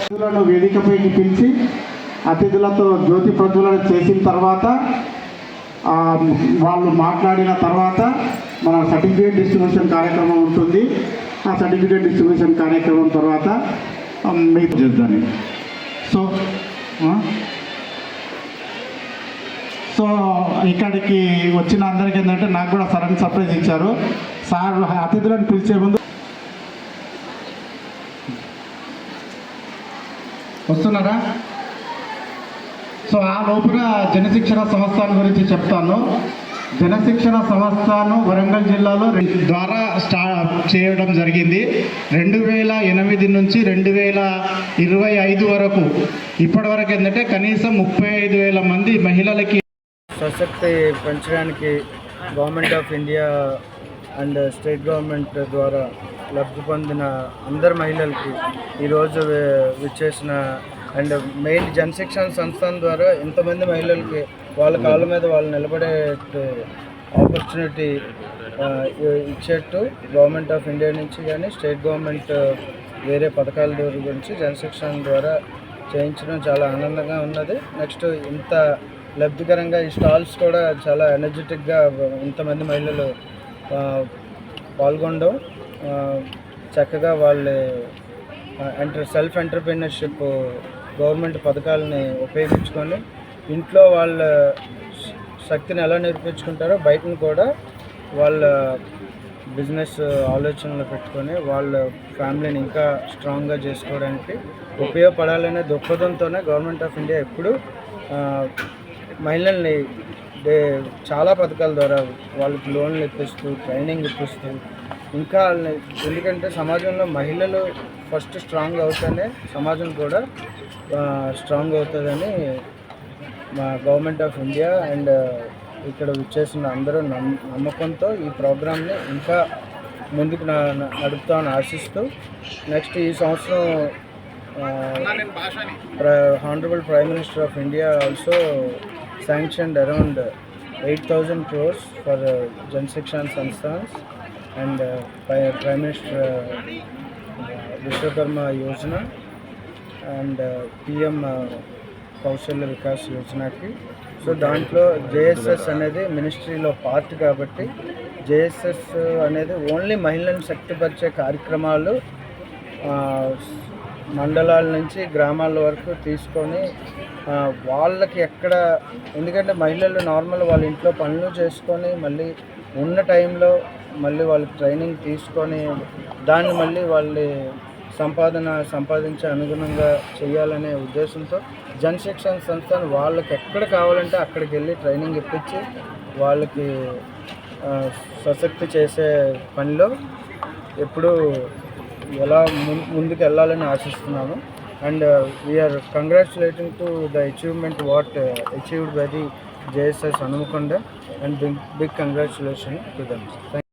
అతిథులను వేదికపైకి పిలిచి అతిథులతో జ్యోతి ప్రజ్వలన చేసిన తర్వాత వాళ్ళు మాట్లాడిన తర్వాత మన సర్టిఫికేట్ డిస్ట్రిబ్యూషన్ కార్యక్రమం ఉంటుంది ఆ సర్టిఫికేట్ డిస్ట్రిబ్యూషన్ కార్యక్రమం తర్వాత మీకు ఆ? సో ఇక్కడికి వచ్చిన అందరికీ ఏంటంటే నాకు కూడా సరైన సర్ప్రైజ్ ఇచ్చారు. సార్ అతిథులను పిలిచే ముందు వస్తున్నారా? సో ఆ లోపల జనశిక్షణ సంస్థల గురించి చెప్తాను. జనశిక్షణ సంస్థను వరంగల్ జిల్లాలో ద్వారా స్టా చేయడం జరిగింది. రెండు వేల ఎనిమిది నుంచి రెండు వేల ఇరవై ఐదు వరకు ఇప్పటి వరకు ఏంటంటే కనీసం ముప్పై ఐదు వేల మంది మహిళలకి సశక్తి పెంచడానికి government of India and state government ద్వారా లబ్ధి పొందిన అందరు మహిళలకి ఈరోజు విచ్చేసిన అండ్ మెయిన్ జనశిక్షణ సంస్థానం ద్వారా ఎంతమంది మహిళలకి వాళ్ళ కాళ్ళ మీద వాళ్ళు నిలబడే ఆపర్చునిటీ ఇచ్చేట్టు గవర్నమెంట్ ఆఫ్ ఇండియా నుంచి కానీ స్టేట్ గవర్నమెంట్ వేరే పథకాల గురించి జనశిక్షణ ద్వారా చేయించడం చాలా ఆనందంగా ఉన్నది. నెక్స్ట్ ఇంత లబ్ధికరంగా ఈ స్టాల్స్ కూడా చాలా ఎనర్జెటిక్గా ఇంతమంది మహిళలు పాల్గొనడం చక్కగా వాళ్ళు ఎంటర్ సెల్ఫ్ ఎంటర్ప్రీనర్షిప్ గవర్నమెంట్ పథకాలని ఉపయోగించుకొని ఇంట్లో వాళ్ళ శక్తిని ఎలా నేర్పించుకుంటారో బయటను కూడా వాళ్ళ బిజినెస్ ఆలోచనలు పెట్టుకొని వాళ్ళ ఫ్యామిలీని ఇంకా స్ట్రాంగ్గా చేసుకోవడానికి ఉపయోగపడాలనే దృక్పథంతోనే గవర్నమెంట్ ఆఫ్ ఇండియా ఎప్పుడు మహిళల్ని చాలా పథకాల ద్వారా వాళ్ళకి లోన్లు ఇప్పిస్తూ ట్రైనింగ్ ఇప్పిస్తూ ఇంకా వాళ్ళని ఎందుకంటే సమాజంలో మహిళలు ఫస్ట్ స్ట్రాంగ్ అవుతేనే సమాజం కూడా స్ట్రాంగ్ అవుతుందని మా గవర్నమెంట్ ఆఫ్ ఇండియా అండ్ ఇక్కడ వచ్చేసిన అందరూ నమ్మ నమ్మకంతో ఈ ప్రోగ్రామ్ని ఇంకా ముందుకు నడుపుతామని ఆశిస్తూ నెక్స్ట్ ఈ సంవత్సరం honourable prime minister of India also sanctioned around eight thousand crores for Jan Shikshan Sansthans and prime minister Vishwakarma Yojana and PM Kaushalya Vikas యోజనకి సో దాంట్లో జేఎస్ఎస్ అనేది మినిస్ట్రీలో పార్ట్ కాబట్టి జేఎస్ఎస్ అనేది ఓన్లీ మహిళలను శక్తిపరిచే కార్యక్రమాలు మండలాల నుంచి గ్రామాల వరకు తీసుకొని వాళ్ళకి ఎక్కడ ఎందుకంటే మహిళలు నార్మల్ వాళ్ళ ఇంట్లో పనులు చేసుకొని మళ్ళీ ఉన్న టైంలో మళ్ళీ వాళ్ళకి ట్రైనింగ్ తీసుకొని దాన్ని మళ్ళీ వాళ్ళ సంపాదన సంపాదించే అనుగుణంగా చేయాలనే ఉద్దేశంతో జనశిక్షణ సంస్థను వాళ్ళకి ఎక్కడ కావాలంటే అక్కడికి వెళ్ళి ట్రైనింగ్ ఇప్పించి వాళ్ళకి సశక్తి చేసే పనిలో ఎప్పుడూ ఎలా ముందుకు వెళ్ళాలని ఆశిస్తున్నాను and we're congratulating to the achievement what achieved by the JSS Hanumakonda and big big congratulation to them